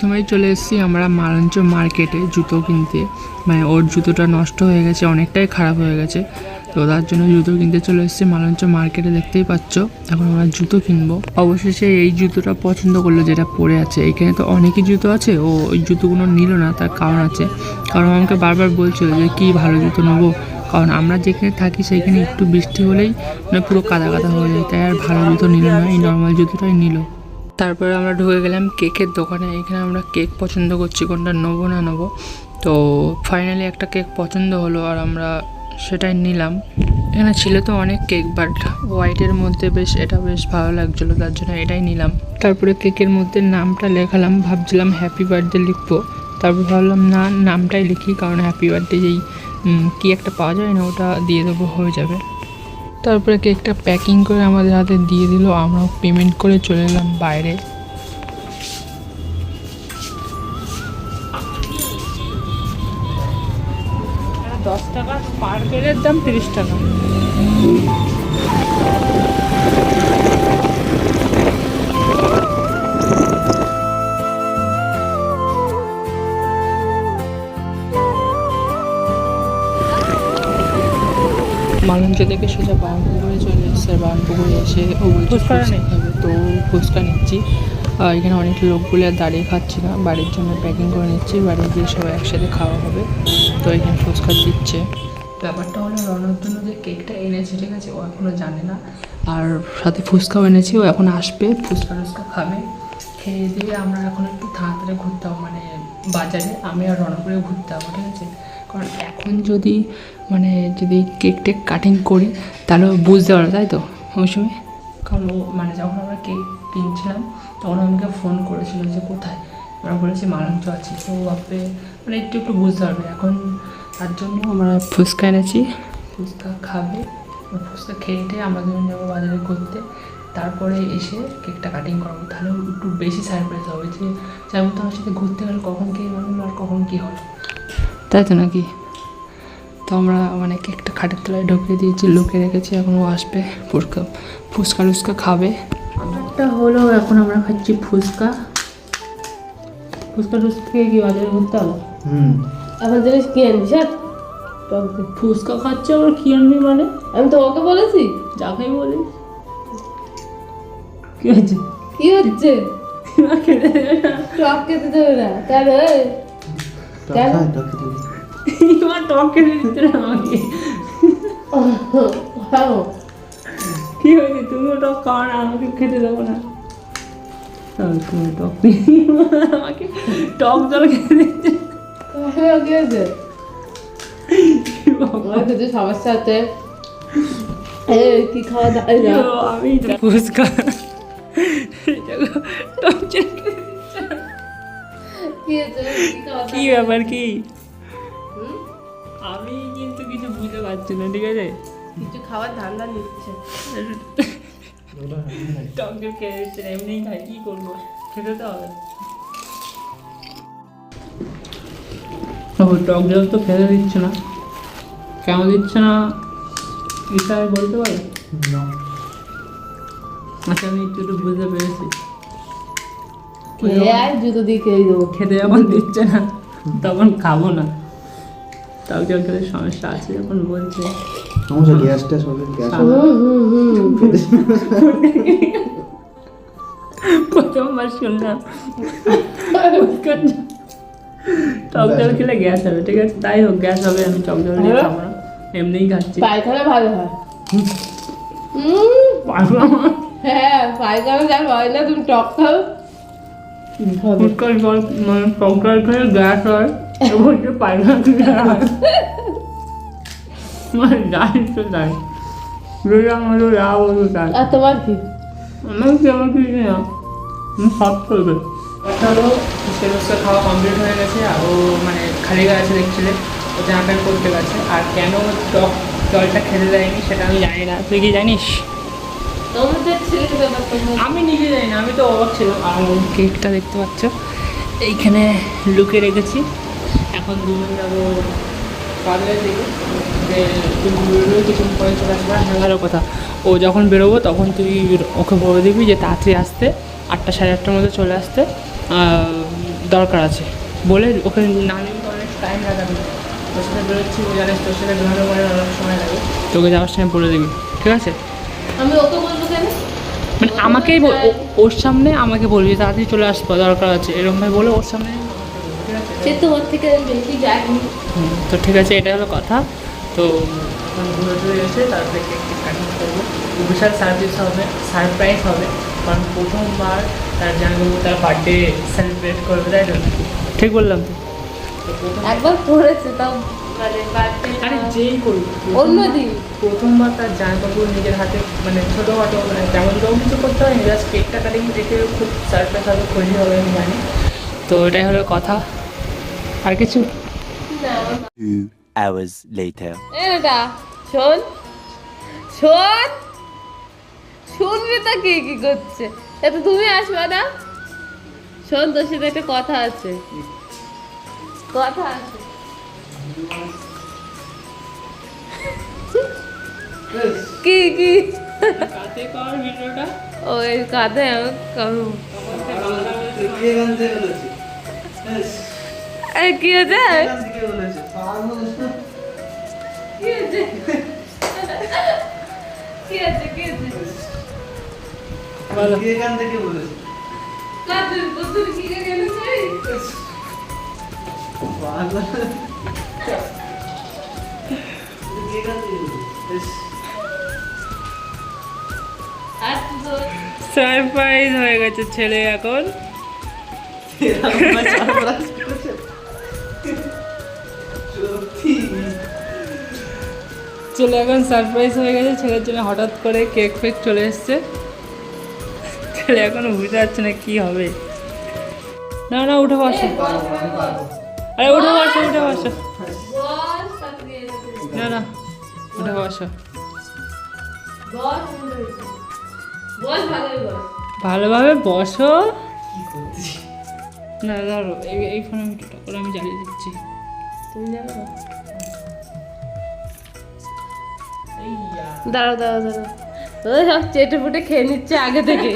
প্রথমেই চলে এসেছি আমরা মালঞ্চ মার্কেটে জুতো কিনতে। মানে ওর জুতোটা নষ্ট হয়ে গেছে, অনেকটাই খারাপ হয়ে গেছে। তো তার জন্য জুতো কিনতে চলে এসেছি মালঞ্চ মার্কেটে, দেখতেই পাচ্ছ। এখন আমরা জুতো কিনবো। অবশেষে এই জুতোটা পছন্দ করল যেটা পরে আছে। এখানে তো অনেকই জুতো আছে, ও ওই জুতোগুলো নিল না, তার কারণ আছে। কারণ আমাকে বারবার বলছিল যে কি ভালো জুতো নেব। কারণ আমরা যেখানে থাকি সেখানে একটু বৃষ্টি হলেই মানে পুরো কাদা কাদা হয়ে যায়, তাই আর ভালো জুতো নিল না, এই নর্মাল জুতোটাই নিল। তারপরে আমরা ঢুকে গেলাম কেকের দোকানে। এখানে আমরা কেক পছন্দ করছি, কোনটা নেব না নেব। তো ফাইনালি একটা কেক পছন্দ হলো আর আমরা সেটাই নিলাম। এখানে ছিল তো অনেক কেক বাট হোয়াইটের মধ্যে বেশ, এটা বেশ ভালো লাগছিল, তার জন্য এটাই নিলাম। তারপরে কেকের মধ্যে নামটা লেখালাম, ভাবছিলাম হ্যাপি বার্থডে লিখব। তারপর ভাবলাম, না, নামটাই লিখি, কারণ হ্যাপি বার্থডে যেই কি একটা পাওয়া যায় না, ওটা দিয়ে দেবো, হয়ে যাবে। তারপরে কেকটা প্যাকিং করে আমাদের হাতে দিয়ে দিল আমরা পেমেন্ট করে চলে এলাম বাইরে। দাম তিরিশ টাকা। মালঞ্চ থেকে সোজা বারানপুকুরে চলে এসছে আর এসে ও ফুচকা খাবে তো ফুচকা নিচ্ছি। আর এখানে অনেক লোকগুলো আর দাঁড়িয়ে খাচ্ছি না বাড়ির জন্য প্যাকিং করে নিচ্ছি বাড়ি গিয়ে সবাই একসাথে খাওয়া হবে। তো এখানে ফুচকা দিচ্ছে। ব্যাপারটা হলো জন্য যে কেকটা এনেছে ঠিক আছে? ও এখনও জানে না। আর সাথে ফুচকাও এনেছি ও এখন আসবে ফুচকা টুচকা খাবে। খেয়ে দিয়ে আমরা এখন একটু তাড়াতাড়ি ঘুরতে হবে মানে বাজারে। আমি আর রণপুরে ঘুরতে যাব ঠিক আছে? কারণ এখন যদি মানে যদি কেক টেক কাটিং করি তাহলে বুঝতে পারো তাই তো? ওই সময়? কারণ ও মানে যখন আমরা কেক কিনছিলাম তখন আমাকে ফোন করেছিল যে কোথায়? আমরা বলেছি মালঞ্চ আছি। তো ভাববে মানে একটু একটু বুঝতে পারবে। এখন তার জন্য আমরা ফুচকা এনেছি। ফুচকা খাবে। ফুচকা খেয়ে টেয়ে আমরা দুজন যাব বাজারে ঘুরতে। তারপরে এসে কেকটা কাটিং করাবো। তাহলে একটু বেশি সারপ্রাইজ হবে যে যেমন তোমার সাথে ঘুরতে গেলে কখন কী বানাবো আর কখন কী হবে তাই তো নাকি? তো আমরা মানে কেকটা খাটের তলায় ঢুকিয়ে দিয়েছি লুকে রেখেছি এখন ও আসবে ফুচকা ফুচকা টুচকা খাবে। একটা হলো এখন আমরা খাচ্ছি ফুচকা। ফুচকা টুচকা কি বাজারে ঘুরতে হবে? হুম। এখন জিনিস কি আনবি স্যার? ফুচকা খাচ্ছে আবার কি আনবি মানে? আমি তো ওকে বলেছি যাকেই বলি কি হয়েছে? কি হচ্ছে? টক খেতে দেবে না? কেন? এবার টক খেতে দিচ্ছে না আমাকে কি হয়েছে? তুমিও টক খাও না আমাকে খেতে দেবো না। টক আমাকে টক জল খেতে দিচ্ছে। কি হয়েছে? সমস্যা আছে। কি খাওয়া দাওয়া? আমি ফুচকা কি? ব্যাপার কি? আমি কিন্তু কিছু বুঝতে পারছি না ঠিক আছে? কিছু খাওয়ার ধান্দা নিচ্ছে। টক জল দিচ্ছে না এমনিই খাই কি করব? খেতে তো হবে। টক জল তো খেতে দিচ্ছে না। কেন দিচ্ছে না? বিষয়ে বলতে পারো? আচ্ছা আমি একটু একটু বুঝতে পেরেছি। খেয়ে আয় জুতো দিয়ে খেয়ে দেবো? খেতে যখন দিচ্ছে না তখন খাব না। টক জল খেতে সমস্যা আছে যখন বলছে। সমস্যা গ্যাস ট্যাস গ্যাস হবে। হুম হুম হুম। প্রথমবার শুনলাম। টক জল খেলে গ্যাস হবে ঠিক আছে? তাই হোক গ্যাস হবে আমি টক জল নিয়ে খাব না। এমনিই খাচ্ছি। পায়খানা ভালো হয়। হুম। পারব হ্যাঁ পায়খানা যা হয় না তুমি টক খাও। ফুটকল জল মানে জল খেলে গ্যাস হয়। এবং যে পায়খানা ক্লিয়ার হয়। মানে যাই তো তাই যেটা আমাদের যা বলব তাই আর তোমার কি? আমার কি আমার কিছু না। আমি সব করবে। হলো ফুচকা টুচকা খাওয়া কমপ্লিট হয়ে গেছে আর ও মানে খালি গায়ে আছে দেখছিলে। ও জামা প্যান্ট করতে গেছে। আর কেন টক জলটা খেতে দেয়নি সেটা আমি জানি না। তুই কি জানিস? আমি নিজে জানি না, আমি তো অবাক ছিলাম। আর কেকটা দেখতে পাচ্ছ? এইখানে লুকে রেখেছি। এখন দুজন যাব বাজারের দিকে। যে তুই বেরোলে কিছু পরে চলে আসবে। হ্যাঁ কথা। ও যখন বেরোবো, তখন তুই ওকে বলে দিবি যে তাড়াতাড়ি আসতে। আটটা সাড়ে আটটার মধ্যে চলে আসতে। দরকার আছে। বলে ওকে না নিলে তো অনেক টাইম লাগাবে। তোর সাথে বেরোচ্ছি, ও জানিস তোর সাথে বেরোনো অনেক সময় লাগে। তোকে যাওয়ার সময় বলে দিবি। ঠিক আছে? আমি ওকে বলব কেন? মানে আমাকেই বল- ওর সামনে আমাকে বলবি তাড়াতাড়ি চলে আসব দরকার আছে। এরকম ভাবে বলে ওর সামনে। সে তোমার থেকে বেশি যায়নি তো ঠিক আছে এটা হলো কথা। তো ঘুরে এসে তারপরে কেক কাটিং করব বিশাল সার্ভিস হবে সারপ্রাইজ হবে কারণ প্রথমবার তার জানব তার বার্থডে সেলিব্রেট করবে তাই তো? ঠিক বললাম। তো তো একবার করেছে তাও আরে যেই করুক অন্য দিন। প্রথমবার তার নিজের হাতে মানে ছোটোখাটো মানে তেমন কিছু করতে জাস্ট কেকটা কাটিং দেখে খুব সারপ্রাইজ হবে খুশি হবে আমি জানি। তো এটাই হলো কথা। আর কিছু? না, Two hours later. এই শোন। শোন। শুনবি তো কি কি করছে। এত তুমি আসবে না। শোন তোর সাথে একটা কথা আছে। কথা আছে। কি কি কাতে কর ভিডিওটা ওই কাঁধে আমি কাম- এই কি আছে কি আছে কি আছে কি আছে বলো কাঁধে বুদ্ধুর কি গেল আর তো সারপ্রাইজ হয়ে গেছে ছেলে এখন। ছেলে এখন সারপ্রাইজ হয়ে গেছে, ছেলের জন্য হঠাৎ করে কেক ফেক চলে এসছে। ছেলে এখন বুঝতে পারছে না কি হবে। না না, উঠে বসো। আরে, উঠে বসো উঠে বসো। না না উঠে বসো। ভালোভাবে বসো। না ধরো এই ফোনে আমি টোটো করে আমি জ্বালিয়ে দিচ্ছি। তুমি দাঁড়াও দাঁড়াও দাঁড়াও। সব চেটে ফুটে খেয়ে নিচ্ছে আগে থেকে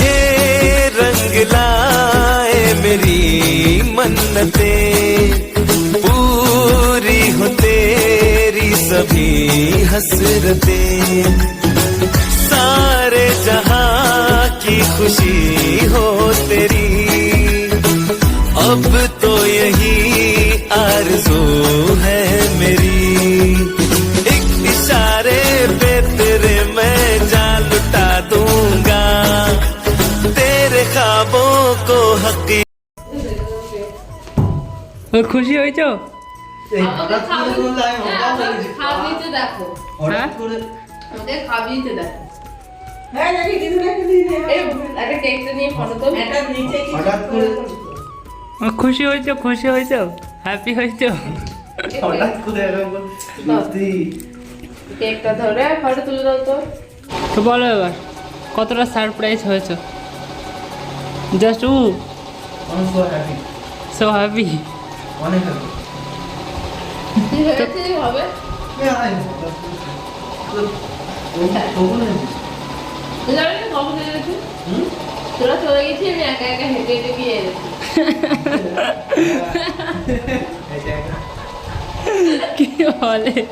ये रंग लाए मेरी मन्नते पूरी हो तेरी सभी हसरते। सारे जहाँ की खुशी করে ও খুশি হয়েছো খুশি হয়েছো? হ্যাপি হয়েছো? হঠাৎ করে কেকটা ধরে ফটো তুলে দাও তো। তো বলো এবার কতটা সারপ্রাইজ হয়েছো? জাস্ট উ। হ্যাপি সো হ্যাপি অনেক হবে? তখন তুই যাবি না কখন চলে গেছি তোরা চলে গেছি আমি একা একা হেঁটে হেঁটে গিয়ে কি বলে?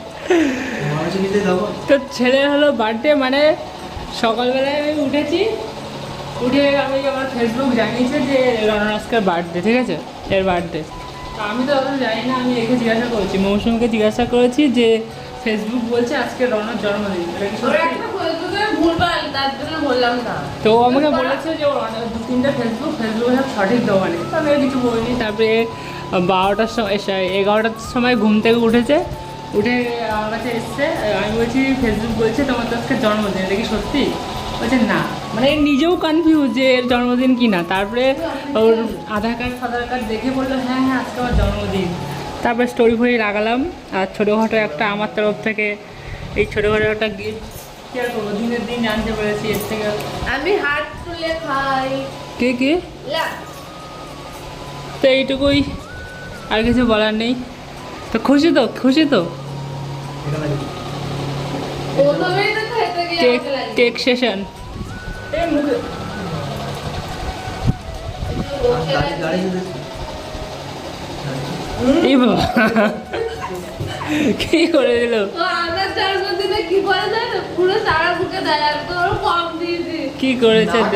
মানুষ নিতে যাব? তো ছেলের হলো বার্থডে মানে সকালবেলায় আমি উঠেছি উঠে আমি আমার ফেসবুক জানিয়েছে যে রনন আজকের বার্থডে ঠিক আছে? এর বার্থডে আমি তো অত জানি না আমি একে জিজ্ঞাসা করেছি মৌসুমকে জিজ্ঞাসা করেছি যে ফেসবুক বলছে আজকে রনর জন্মদিন তো আমাকে বলেছে যে দু তিনটা ফেসবুক ফেসবুকে সব সঠিক দেওয়া নেই। তো আমি কিছু বলিনি তারপরে বারোটার সময় এগারোটার সময় ঘুম থেকে উঠেছে উঠে আমার কাছে এসছে আমি বলছি ফেসবুক বলছে তোমার তো আজকে জন্মদিন এটা কি সত্যি? বলছে না। মানে নিজেও কনফিউজ যে এর জন্মদিন কি না তারপরে ওর আধার কার্ড ফাধার কার্ড দেখে বলল হ্যাঁ হ্যাঁ আজকে আমার জন্মদিন। তারপরে স্টোরি ফরি লাগালাম আর ছোটোখাটো একটা আমার তরফ থেকে এই ছোটোখাটো একটা গিফট আর করব। দিনের দিন জানতে পেরেছি এর থেকে আমি হাত তুলে খাই। কে কে? তো এইটুকুই আর কিছু বলার নেই। তো খুশি তো? খুশি তো? Cake cake session. কি করে দিল? কি করেছে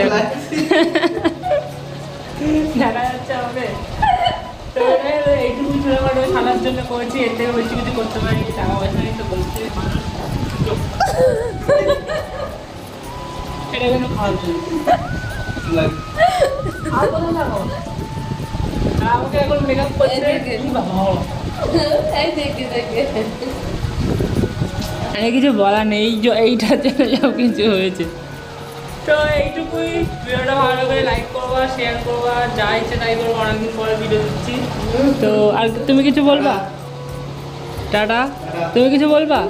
এইটুকু ছোটখাটো খেলার জন্য করেছি থেকে বেশি কিছু করতে পারি টাকা পয়সা নেই তো বলছে। এটা কেন খাওয়ার জন্য। আর কোথায় যাব? আমাকে এখন মেকআপ করতে এদিকে। এই দেখে দেখে। আমি কিছু বলার নেই এই যে এইটার জন্য সব কিছু হয়েছে। তো এইটুকুই। ভিডিওটা ভালো করে লাইক করবা শেয়ার করবা যা ইচ্ছে তাই করব অনেকদিন পরে ভিডিও দিচ্ছি। তো আর তুমি কিছু বলবা? টাটা। তুমি কিছু বলবা?